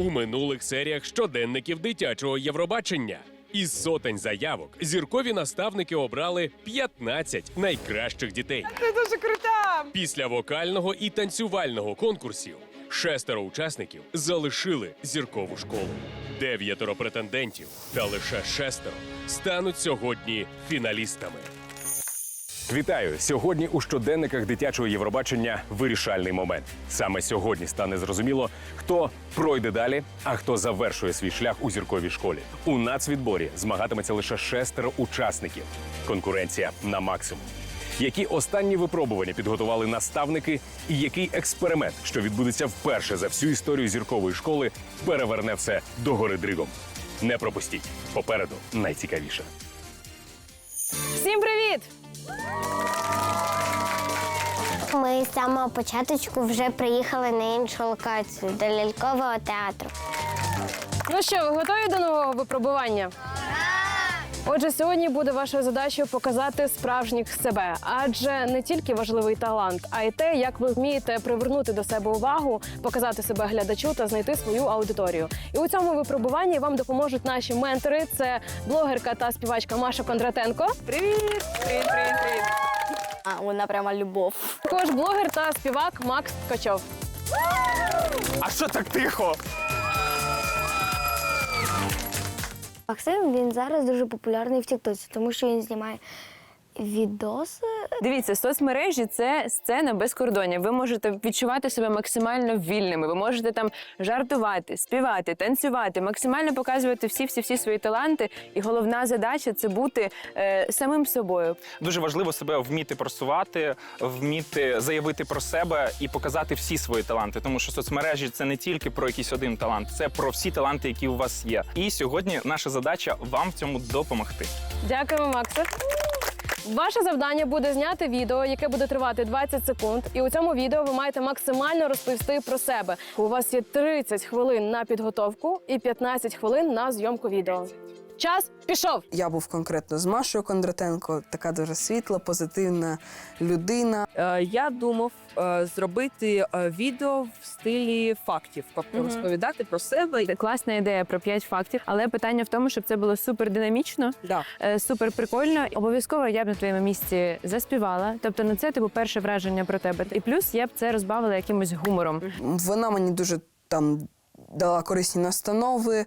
у минулих серіях щоденників дитячого Євробачення. Із сотень заявок зіркові наставники обрали 15 найкращих дітей. Це дуже крута! Після вокального і танцювального конкурсів шестеро учасників залишили зіркову школу. Дев'ятеро претендентів та лише шестеро стануть сьогодні фіналістами. Вітаю! Сьогодні у щоденниках дитячого Євробачення вирішальний момент. Саме сьогодні стане зрозуміло, хто пройде далі, а хто завершує свій шлях у зірковій школі. У нацвідборі змагатиметься лише шестеро учасників. Конкуренція на максимум. Які останні випробування підготували наставники, і який експеримент, що відбудеться вперше за всю історію зіркової школи, переверне все до гори дригом. Не пропустіть попереду найцікавіше. Всім привіт! Ми з самого початку вже приїхали на іншу локацію до лялькового театру. Ну що, ви готові до нового випробування? Отже, сьогодні буде вашою задачею показати справжніх себе, адже не тільки важливий талант, а й те, як ви вмієте привернути до себе увагу, показати себе глядачу та знайти свою аудиторію. І у цьому випробуванні вам допоможуть наші ментори. Це блогерка та співачка Маша Кондратенко. Привіт! Привіт, привіт, привіт! А, вона прямо любов. Також блогер та співак Макс Ткачов. А що так тихо? Максим він зараз дуже популярний в Тіктоці, тому що він знімає відоси. Дивіться, соцмережі це сцена без кордонів. Ви можете відчувати себе максимально вільними. Ви можете там жартувати, співати, танцювати, максимально показувати всі всі всі свої таланти. І головна задача це бути е, самим собою. Дуже важливо себе вміти просувати, вміти заявити про себе і показати всі свої таланти. Тому що соцмережі це не тільки про якийсь один талант, це про всі таланти, які у вас є. І сьогодні наша задача вам в цьому допомогти. Дякуємо, Максе. Ваше завдання буде зняти відео, яке буде тривати 20 секунд. І у цьому відео ви маєте максимально розповісти про себе. У вас є 30 хвилин на підготовку і 15 хвилин на зйомку відео. Час пішов. Я був конкретно з Машою Кондратенко, така дуже світла, позитивна людина. Е, Я думав е, зробити е, відео в стилі фактів, тобто розповідати про себе. Це класна ідея про 5 фактів, але питання в тому, щоб це було супер динамічно, Да. е, супер прикольно. Обов'язково я б на твоєму місці заспівала. Тобто, ну це типу перше враження про тебе. І плюс я б це розбавила якимось гумором. Вона мені дуже там дала корисні настанови.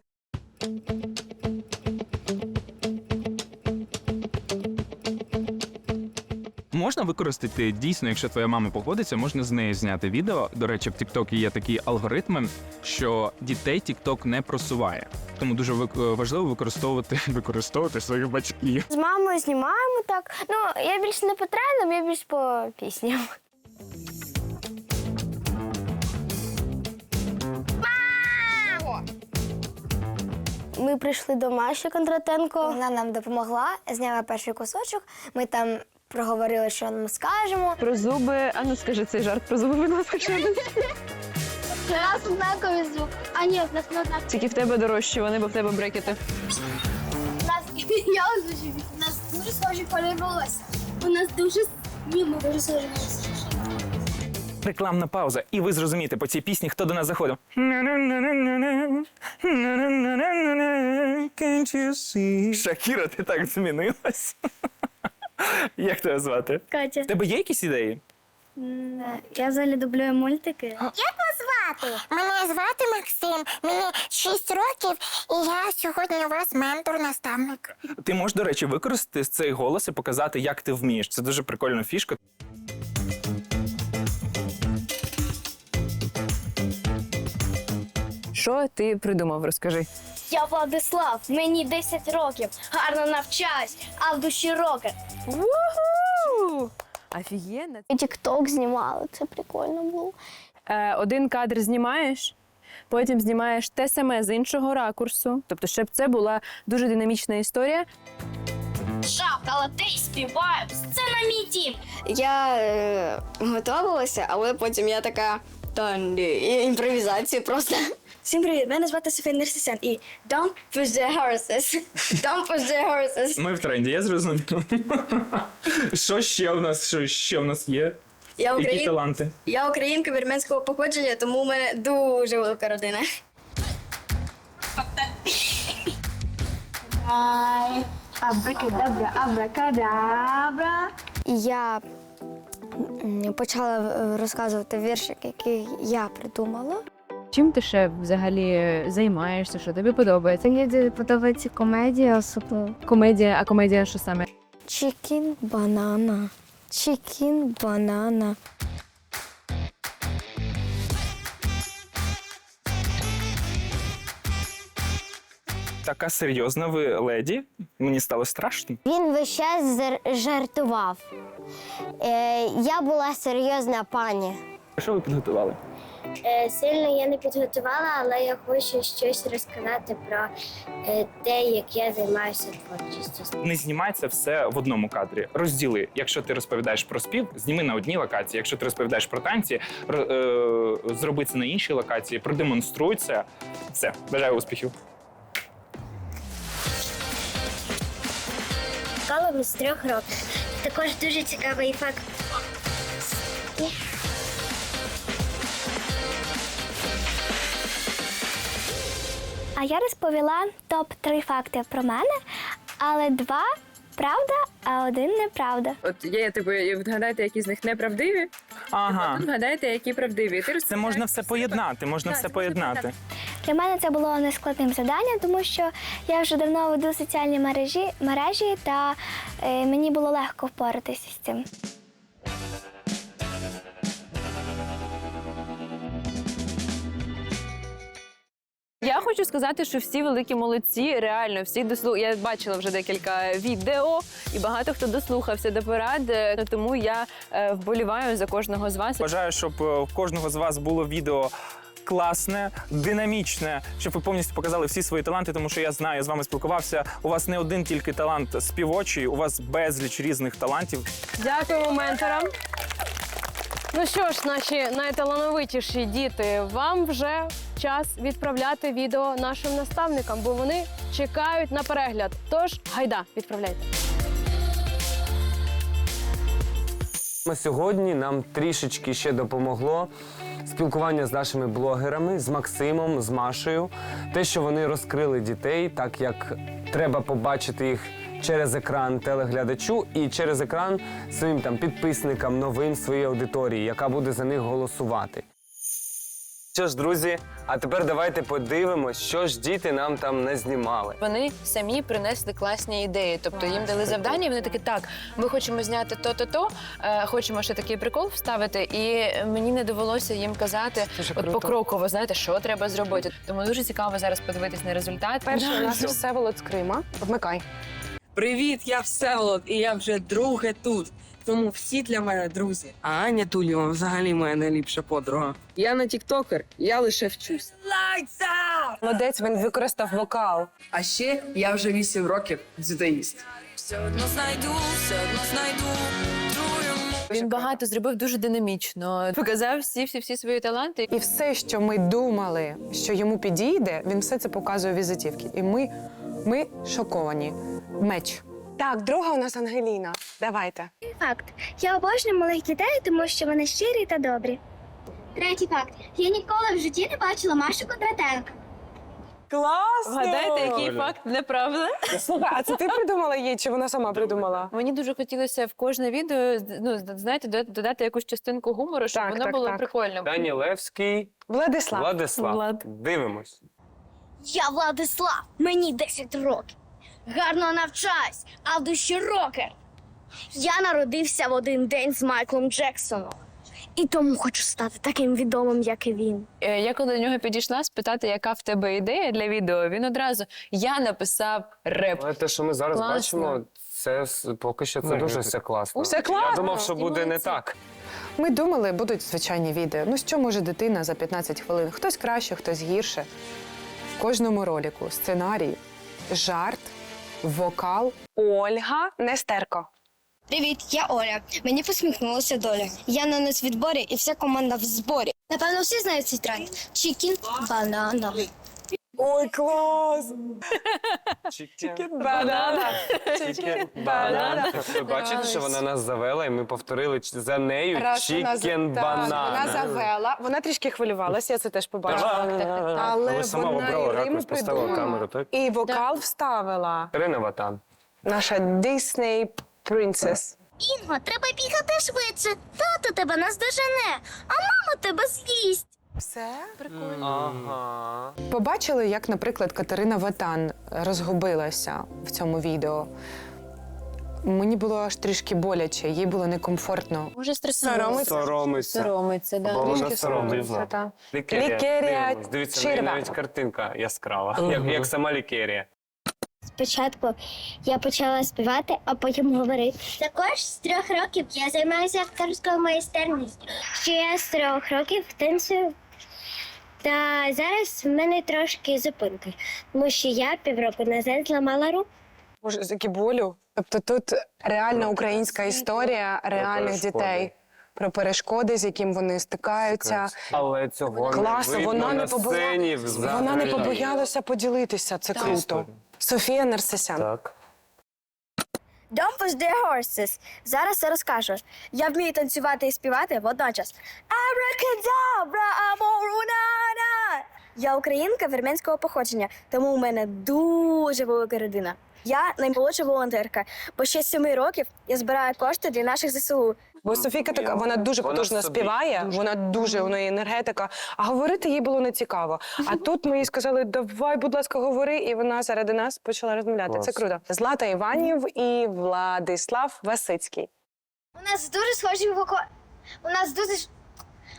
Можна використати дійсно, якщо твоя мама погодиться, можна з нею зняти відео. До речі, в TikTok є такі алгоритми, що дітей TikTok не просуває. Тому дуже важливо використовувати використовувати своїх батьків. З мамою знімаємо так. Ну, я більш не по трендам, я більш по пісням. Ми прийшли до Маші Кондратенко. Вона нам допомогла, зняла перший кусочок. Ми там проговорили, що ми скажемо. Про зуби, а ну скажи цей жарт про зуби, будь ласка, що не У нас однаковий звук. А ні, у нас не однаковий. тільки в тебе дорожчі, вони бо в тебе брекети. У нас я озвучу. У нас дуже схожі кольори волосся. У нас дуже ні, ми дуже схожі волосся. Рекламна пауза, і ви зрозумієте по цій пісні, хто до нас заходив. Шакіра, ти так змінилась. Як тебе звати? Катя, В тебе є якісь ідеї? я взагалі дублюю мультики. Як вас звати? Мене звати Максим, мені 6 років, і я сьогодні у вас ментор-наставник. Ти можеш, до речі, використати цей голос і показати, як ти вмієш. Це дуже прикольна фішка. Що ти придумав? Розкажи. Я Владислав, мені 10 років, гарно навчаюсь, а в душі рокер. Уху! Офігенно. І тік-ток знімали, це прикольно було. Е, один кадр знімаєш, потім знімаєш те саме з іншого ракурсу. Тобто, щоб це була дуже динамічна історія. Жах, але ти співаю, це на мій дім. Я е, готувалася, але потім я така. Та ні, і імпровізацію просто. Всім привіт! Мене звати Софія Нерсісен і Don't push the horses. Don't push the horses. Ми в тренді, я зрозумів. Що ще в нас? Що ще в нас є? Я Які таланти? Я українка вірменського походження, тому у мене дуже велика родина. Абракадабра, абракадабра. Я почала е, розказувати віршик, який я придумала. Чим ти ще взагалі займаєшся? Що тобі подобається? Мені подобається комедія особливо. Комедія, а комедія що саме? Чікін банана. Чікін банана. Така серйозна ви леді. Мені стало страшно. Він весь час жартував. Е, я була серйозна пані. Що ви підготували? Е, сильно я не підготувала, але я хочу щось розказати про е, те, як я займаюся творчістю. Не знімай це все в одному кадрі. Розділи. Якщо ти розповідаєш про спів, зніми на одній локації. Якщо ти розповідаєш про танці, е, зроби це на іншій локації, продемонструй це. Все, бажаю успіхів. Школа з трьох років. Також дуже цікавий факт. А я розповіла топ-3 факти про мене, але два правда, а один неправда. От є типу, і вгадайте, які з них неправдиві. Ага. Тут вгадайте, які правдиві. І Ти Це можна все поєднати, можна Так, все можна поєднати. Для мене це було нескладним завданням, тому що я вже давно веду соціальні мережі, мережі та е, мені було легко впоратися з цим. Я хочу сказати, що всі великі молодці, реально всі дослу... Я бачила вже декілька відео, і багато хто дослухався до порад. е, Тому я е, вболіваю за кожного з вас. Бажаю, щоб е, в кожного з вас було відео. Класне, динамічне, щоб ви повністю показали всі свої таланти, тому що я знаю, я з вами спілкувався. У вас не один тільки талант співочий, у вас безліч різних талантів. Дякуємо менторам. Ну що ж, наші найталановитіші діти, вам вже час відправляти відео нашим наставникам, бо вони чекають на перегляд. Тож гайда, відправляйте. Сьогодні нам трішечки ще допомогло спілкування з нашими блогерами, з Максимом, з Машею. Те, що вони розкрили дітей, так як треба побачити їх через екран телеглядачу і через екран своїм там підписникам, новим своїй аудиторії, яка буде за них голосувати. Що ж, друзі, а тепер давайте подивимось, що ж діти нам там не знімали. Вони самі принесли класні ідеї. Тобто їм дали завдання, і вони такі, так, ми хочемо зняти то-то, то е, хочемо ще такий прикол вставити. І мені не довелося їм казати от покроково, знаєте, що треба зробити. Тому дуже цікаво зараз подивитись на результат. Перший у нас Всеволод з Крима. Вмикай. Привіт, я Всеволод, і я вже друге тут. Тому всі для мене друзі. А Аня Тулєва взагалі моя найліпша подруга. Я не тіктокер, я лише вчусь. Молодець, він використав вокал. А ще я вже вісім років дзюдоїст. Він багато зробив дуже динамічно. Показав всі всі всі свої таланти. І все, що ми думали, що йому підійде, він все це показує в візитівці. І ми, ми шоковані. Меч. Так, друга у нас Ангеліна. Давайте. Факт. Я обожнюю малих дітей, тому що вони щирі та добрі. Третій факт. Я ніколи в житті не бачила Машу Кондратенка. Класно! Вгадайте, який факт неправда. Слухай, а це ти придумала її, чи вона сама придумала? Мені дуже хотілося в кожне відео ну знаєте, дода- додати якусь частинку гумору, щоб Так, воно так, було так. прикольно. Данілевський, Владислав. Владислав. Влад. Дивимось. Я Владислав, мені 10 років. Гарно навчаюсь, а в душі рокер. Я народився в один день з Майклом Джексоном. І тому хочу стати таким відомим, як і він. Е, Я коли до нього підійшла спитати, яка в тебе ідея для відео, він одразу я написав реп. Але те, що ми зараз Класно. бачимо, це поки що це дуже все класно. Все Я класно. думав, що буде не так. Ми думали, будуть звичайні відео. Ну що може дитина за 15 хвилин? Хтось краще, хтось гірше. В кожному ролику сценарій, жарт, вокал. Ольга Нестерко. Привіт, я Оля. Мені посміхнулася доля. Я на нас відборі і вся команда в зборі. Напевно, всі знають цей тренд. Чікін банана. Ой, клас! Банана. Банана. Ви бачите, що вона нас завела, і ми повторили за нею Раз вона чікен так, Вона банана. завела. Вона трішки хвилювалася, я це теж побачила. Але Але сама вона обрала і рим ракурс, поставила придумала. камеру, так? І вокал вставила. Ірина Ватан. Наша Disney Princess. Інго, треба бігати швидше. Тато тебе наздожене, а мама тебе з'їсть. Все? Ага. Побачили, як, наприклад, Катерина Ватан розгубилася в цьому відео. Мені було аж трішки боляче, їй було некомфортно. Може Соромиться. Соромиться. Соромиться, да. Бо вона Трішки соромиться. соромиться, та. Лікерія. Лікерія Дивимось. Дивіться, в неї Черва. навіть картинка яскрава, як, як сама лікерія. Спочатку я почала співати, а потім говорити. Також з трьох років я займаюся акторською майстерністю. Ще я з трьох років танцюю. Та зараз в мене трошки зупинки, тому що я півроку назад зламала руку. Боже, з які болю. Тобто тут реальна українська історія реальних перешкоди. дітей. Про перешкоди, з яким вони стикаються. Але цього Класно, не видно вона на не побоя- сцені Вона не побоялася поділитися. Це круто. Софія Нарсисян. Так. Don't push their horses. Зараз я розкажу. Я вмію танцювати і співати водночас. Абракадабра, amorunana. Я українка вірменського походження, тому у мене дуже велика родина. Я наймолодша волонтерка, бо ще з років я збираю кошти для наших ЗСУ. Бо Софійка така, вона дуже Вона потужно собі. співає, вона дуже у неї енергетика. А говорити їй було не цікаво. А тут ми їй сказали, давай, будь ласка, говори, і вона заради нас почала розмовляти. Це круто. Злата Іванів і Владислав Васицький. У нас дуже схожі воко... У нас дуже...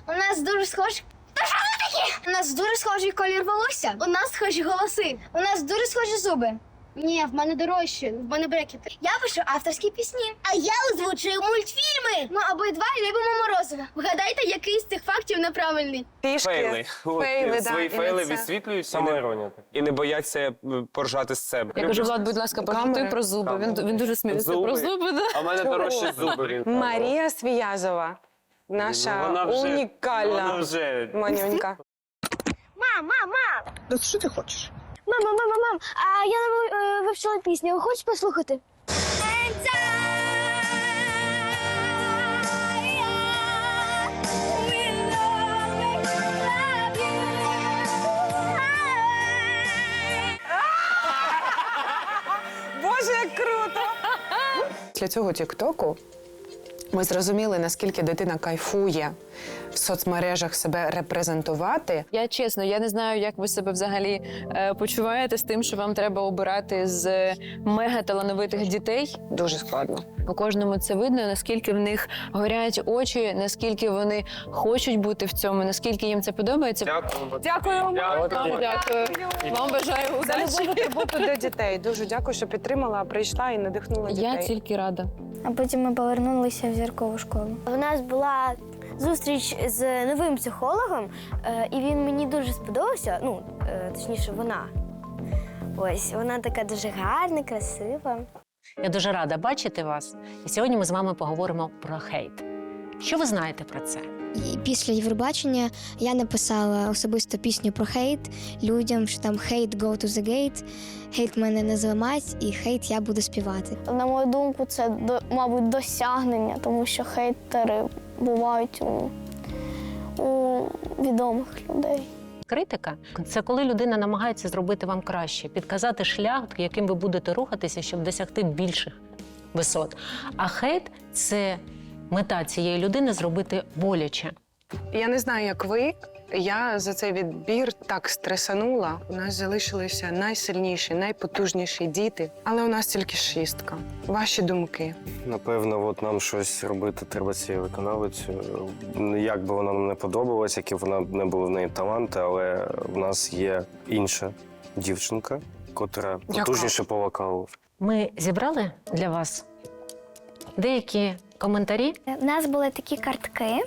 У нас дуже схожі... Та що ви такі? У нас дуже схожий колір волосся. У нас схожі голоси. У нас дуже схожі зуби. Ні, в мене дорожче, в мене брекети. Я пишу авторські пісні. А я озвучую мультфільми. Ми обидва любимо морозиво. Вгадайте, який з цих фактів неправильний. Пішки. Фейли. Фейли, да, свої і фейли це. відсвітлюють і не, і не бояться е, поржати з себе. Я кажу, Влад, будь ласка, Камери. пожартуй про зуби. Він, він дуже сміється Зуби. про зуби. Да? А в мене дорожчі зуби. він. Марія Свіязова. Наша Ну, вона вже- унікальна Вона вже манюнька. Мам, мам, мам! Ну, що ти хочеш? Мама, мама, мам, а я е, вивчила пісню. Хочеш послухати? Боже, як круто! Після цього тіктоку ми зрозуміли, наскільки дитина кайфує в соцмережах себе репрезентувати. Я чесно, я не знаю, як ви себе взагалі е, почуваєте з тим, що вам треба обирати з мегаталановитих дітей. Дуже складно. По кожному це видно, наскільки в них горять очі, наскільки вони хочуть бути в цьому, наскільки їм це подобається. Дякую. Дякую. Дякую. Дякую. Вам бажаю За любов і удачі. турботу для дітей. Дуже дякую, що підтримала, прийшла і надихнула дітей. Я тільки рада. А потім ми повернулися в зіркову школу. У нас була зустріч з новим психологом, е, і він мені дуже сподобався. Ну, е, точніше, вона. Ось вона така дуже гарна, красива. Я дуже рада бачити вас. І сьогодні ми з вами поговоримо про хейт. Що ви знаєте про це? І Після Євробачення я написала особисто пісню про хейт людям, що там хейт go to the gate, хейт мене не зламать, і хейт я буду співати. На мою думку, це мабуть досягнення, тому що хейтери бувають у, у відомих людей. Критика це коли людина намагається зробити вам краще, підказати шлях, яким ви будете рухатися, щоб досягти більших висот. А хейт це мета цієї людини зробити боляче. Я не знаю, як ви. Я за цей відбір так стресанула. У нас залишилися найсильніші, найпотужніші діти, але у нас тільки шістка. Ваші думки. Напевно, от нам щось робити треба цією виконавицею. Як би вона нам не подобалась, які вона не були в неї таланти, але в нас є інша дівчинка, котра потужніше по вокалу. Ми зібрали для вас деякі коментарі. У нас були такі картки,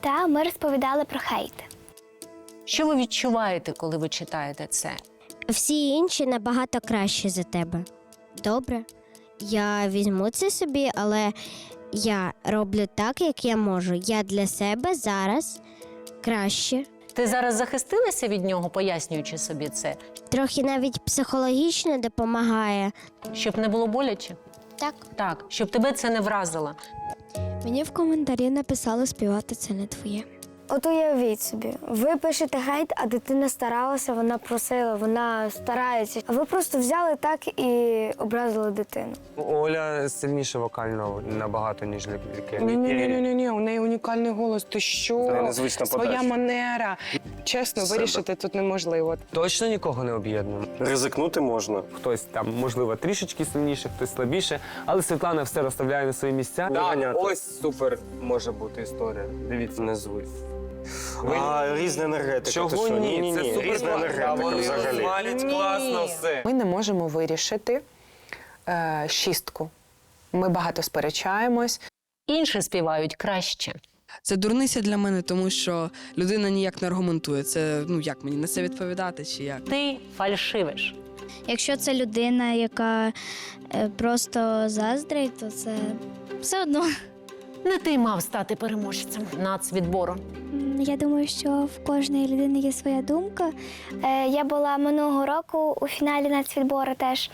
та ми розповідали про хейт. Що ви відчуваєте, коли ви читаєте це? Всі інші набагато краще за тебе. Добре, я візьму це собі, але я роблю так, як я можу. Я для себе зараз краще. Ти зараз захистилася від нього, пояснюючи собі це, Трохи навіть психологічно допомагає. щоб не було боляче? Так. Так, щоб тебе це не вразило. Мені в коментарі написали співати це не твоє. От уявіть собі, ви пишете гейт, а дитина старалася, вона просила, вона старається. А ви просто взяли так і образили дитину. Оля сильніше вокально набагато, ніж Ліки. Ні, ні, ні, ні, ні, у неї унікальний голос. Ти що? Незвична Своя подача. манера. Чесно, Себе. вирішити тут неможливо. Точно нікого не об'єднуємо. Ризикнути можна. Хтось там, можливо, трішечки сильніше, хтось слабіше, але Світлана все розставляє на свої місця. Виганяти. ось супер може бути історія. Дивіться. Не звуть. А, різна енергетика. ти Чого що? ні? Ні, Це ні, супер різна класно. енергетика Вони взагалі. розвалять класно все. Ми не можемо вирішити е, шістку. Ми багато сперечаємось. Інші співають краще. Це дурниця для мене, тому що людина ніяк не аргументує. Це ну як мені на це відповідати чи як? Ти фальшивиш. Якщо це людина, яка е, просто заздрить, то це все одно. Не ти мав стати переможцем нацвідбору. Я думаю, що в кожної людини є своя думка. Е, Я була минулого року у фіналі нацвідбору теж,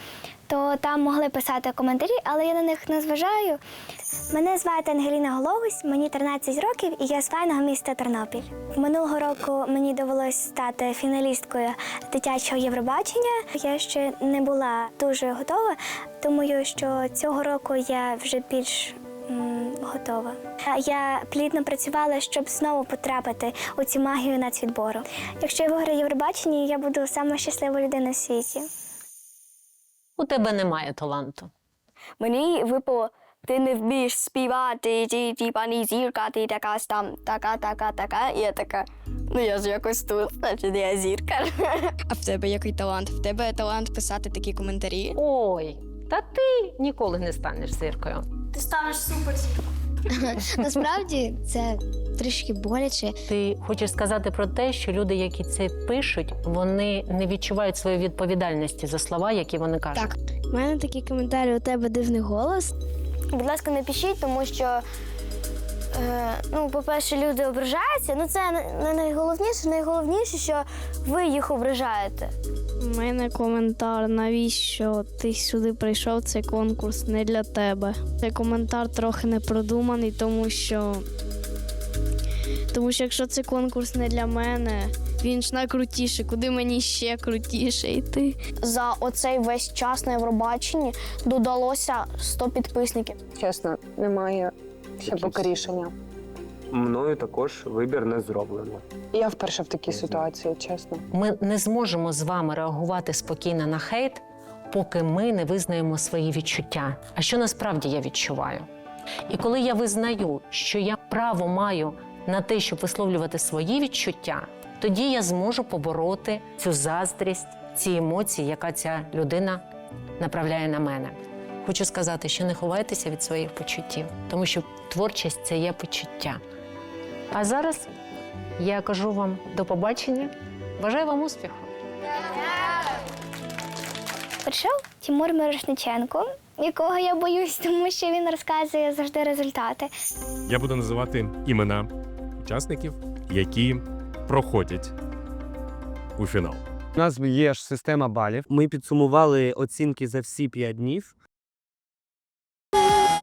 то там могли писати коментарі, але я на них не зважаю. Мене звати Ангеліна Гологусь, мені 13 років, і я з файного міста Тернопіль. Минулого року мені довелось стати фіналісткою дитячого Євробачення. Я ще не була дуже готова. Думаю, що цього року я вже більш готова. Я плідно працювала, щоб знову потрапити у цю магію нацвідбору. Якщо я виграю Євробачення, я буду сама щаслива людина в світі. У тебе немає таланту. Мені випало, ти не вмієш співати, ти типа не зірка, ти така там, така, така, така. І я така, ну я ж якось тут, значить я зірка. А в тебе який талант? В тебе талант писати такі коментарі? Ой, та ти ніколи не станеш зіркою. Ти станеш супер. Насправді це трішки боляче. Ти хочеш сказати про те, що люди, які це пишуть, вони не відчувають своєї відповідальності за слова, які вони кажуть. Так. У мене такі коментарі, у тебе дивний голос. Будь ласка, не пишіть, тому що. Е, ну, по-перше, люди ображаються. Ну, це не- найголовніше. Найголовніше, що ви їх ображаєте. У мене коментар, навіщо ти сюди прийшов, цей конкурс не для тебе. Цей коментар трохи не продуманий, тому що. Тому що якщо цей конкурс не для мене, він ж найкрутіший, куди мені ще крутіше йти. За оцей весь час на Євробаченні додалося 100 підписників. Чесно, немає ще поки рішення. Мною також вибір не зроблено. Я вперше в такій ситуації, чесно. Ми не зможемо з вами реагувати спокійно на хейт, поки ми не визнаємо свої відчуття. А що насправді я відчуваю? І коли я визнаю, що я право маю на те, щоб висловлювати свої відчуття, тоді я зможу побороти цю заздрість, ці емоції, яка ця людина направляє на мене. Хочу сказати, що не ховайтеся від своїх почуттів, тому що творчість це є почуття. А зараз я кажу вам до побачення. Бажаю вам успіху. Прийшов Тимур Мирошниченко, якого я боюсь, тому що він розказує завжди результати. Я буду називати імена учасників, які проходять у фінал. У нас є ж система балів. Ми підсумували оцінки за всі 5 днів.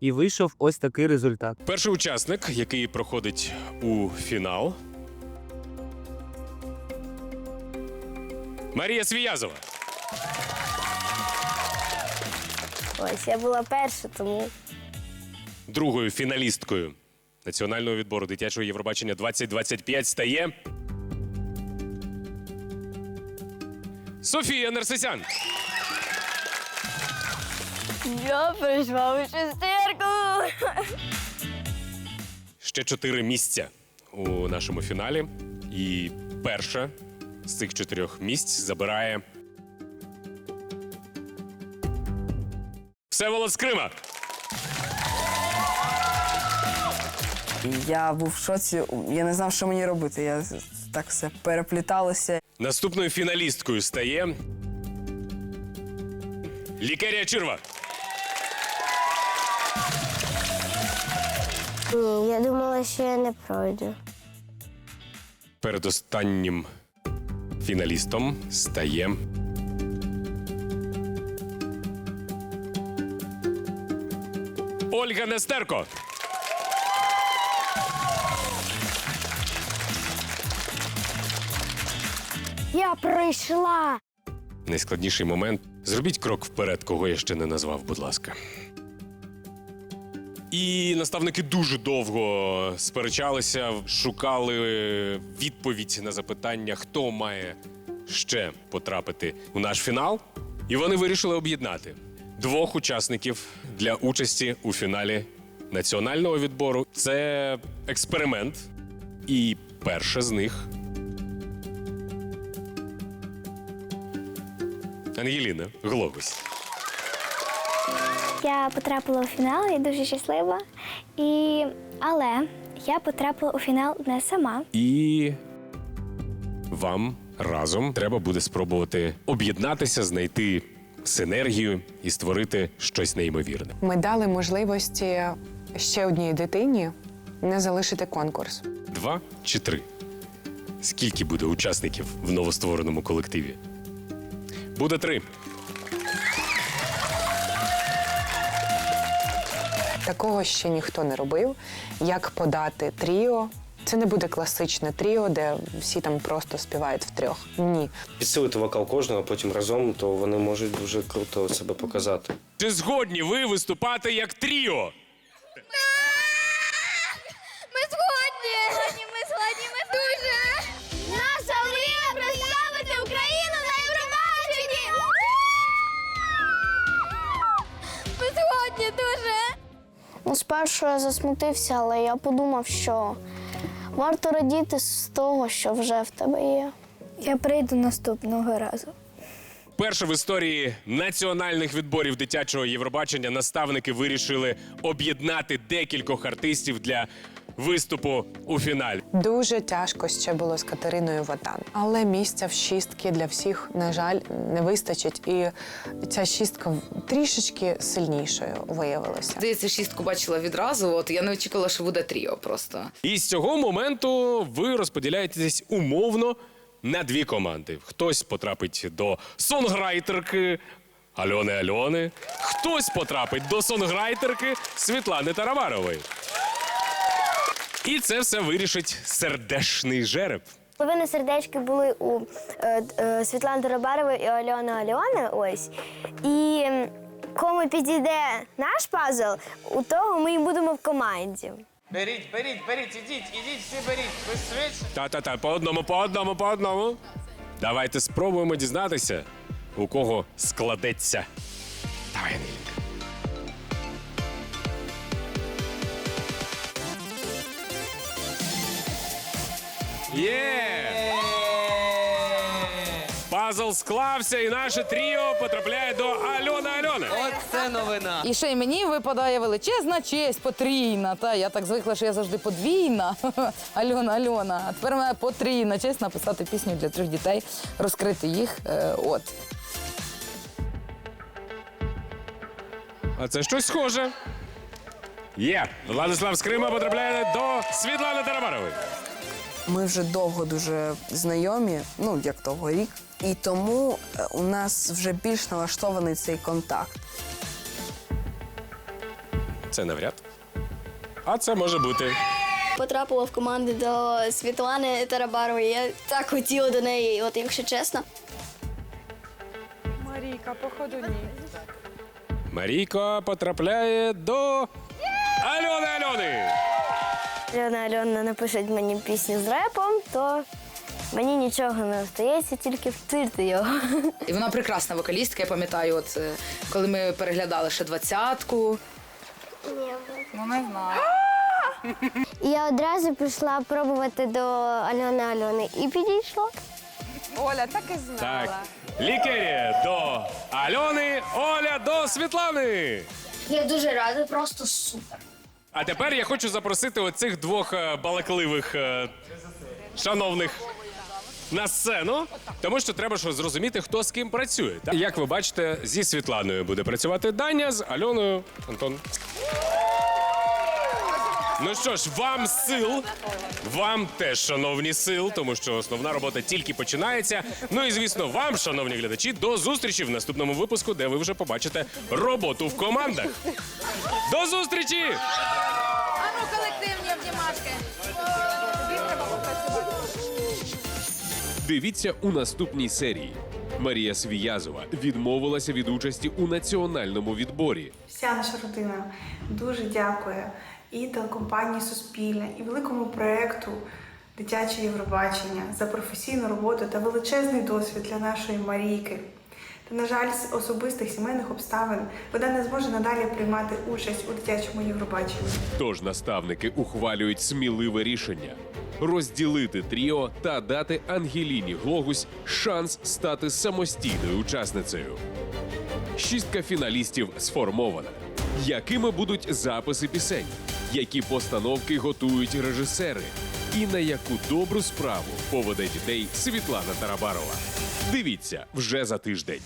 І вийшов ось такий результат. Перший учасник, який проходить у фінал. Марія Свіязова. Ось я була перша, тому Другою фіналісткою національного відбору дитячого Євробачення 2025 стає. Софія Нерсесян. я прийшла у шестерку. Ще чотири місця у нашому фіналі. І перша з цих чотирьох місць забирає. Всеволод з Крима. Я був в шоці, я не знав, що мені робити. Я так все перепліталося. Наступною фіналісткою стає. Лікарія Чирва. Ні, я думала, що я не пройду. Передостаннім фіналістом стає. Ольга Нестерко. Я прийшла. Найскладніший момент. Зробіть крок вперед, кого я ще не назвав, будь ласка. І наставники дуже довго сперечалися, шукали відповідь на запитання, хто має ще потрапити у наш фінал. І вони вирішили об'єднати двох учасників для участі у фіналі національного відбору. Це експеримент. І перша з них Ангеліна Глобус. Я потрапила у фінал і дуже щаслива. І... Але я потрапила у фінал не сама. І вам разом треба буде спробувати об'єднатися, знайти синергію і створити щось неймовірне. Ми дали можливості ще одній дитині не залишити конкурс. Два чи три. Скільки буде учасників в новоствореному колективі? Буде три. Такого ще ніхто не робив. Як подати тріо? Це не буде класичне тріо, де всі там просто співають втрьох. Ні. Підсилити вокал кожного, а потім разом, то вони можуть дуже круто себе показати. Чи згодні ви виступати як тріо? Ну, спершу я засмутився, але я подумав, що варто радіти з того, що вже в тебе є. Я прийду наступного разу. Перше в історії національних відборів дитячого Євробачення наставники вирішили об'єднати декількох артистів для виступу у фіналі. Дуже тяжко ще було з Катериною Ватан. Але місця в шістки для всіх, на жаль, не вистачить. І ця шістка трішечки сильнішою виявилася. Здається, шістку бачила відразу. От я не очікувала, що буде тріо просто. І з цього моменту ви розподіляєтесь умовно на дві команди. Хтось потрапить до сонграйтерки Альони Альони, хтось потрапить до сонграйтерки Світлани Тараварової. І це все вирішить сердешний жереб. Половина сердечки були у е, е, Світлани Тарабарової і Альони Альони. Ось. І кому підійде наш пазл, у того ми і будемо в команді. Беріть, беріть, беріть, ідіть, ідіть, всі беріть. Ви швидше. Та-та-та, по одному, по одному, по одному. Давайте спробуємо дізнатися, у кого складеться. Є! Пазл склався, і наше тріо потрапляє до Альони Альони. Це новина. І ще й мені випадає величезна честь, потрійна. Та я так звикла, що я завжди подвійна. Альона, Альона. А тепер мене потрійна честь написати пісню для трьох дітей, розкрити їх. Е, от. А це щось схоже. Є. Владислав Скрима потрапляє до Світлани Тарабарової. Ми вже довго дуже знайомі, ну як того рік. І тому е, у нас вже більш налаштований цей контакт. Це навряд. А це може бути. Потрапила в команду до Світлани Тарабарової. Я так хотіла до неї, от якщо чесно. Марійка, походу ні. Марійка потрапляє до Альони Альони. Альона Альона напишуть мені пісню з репом, то мені нічого не остається, тільки втирти його. І вона прекрасна вокалістка, я пам'ятаю, от е, коли ми переглядали ще двадцятку. Ну, не знаю. І я одразу пішла пробувати до Альони Альони і підійшла. Оля, так і знала. Так. Лікері до Альони, Оля до Світлани. Я дуже рада, просто супер. А тепер я хочу запросити оцих двох е, балакливих е, шановних на сцену, тому що треба ж зрозуміти, хто з ким працює. Так? Як ви бачите, зі Світланою буде працювати Даня, з Альоною Антон. Ну що ж, вам сил, вам теж, шановні сил, тому що основна робота тільки починається. Ну і звісно, вам, шановні глядачі, до зустрічі в наступному випуску, де ви вже побачите роботу в командах. До зустрічі! Ану, колективні обнімашки. Дивіться у наступній серії. Марія Свіязова відмовилася від участі у національному відборі. Вся наша родина дуже дякує і телекомпанії Суспільне, і великому проєкту Дитяче Євробачення за професійну роботу та величезний досвід для нашої Марійки. Та, на жаль, з особистих сімейних обставин вона не зможе надалі приймати участь у дитячому Євробаченні. Тож наставники ухвалюють сміливе рішення розділити тріо та дати Ангеліні Глогусь шанс стати самостійною учасницею. Шістка фіналістів сформована. Якими будуть записи пісень, які постановки готують режисери, і на яку добру справу поведе дітей Світлана Тарабарова. Дивіться вже за тиждень.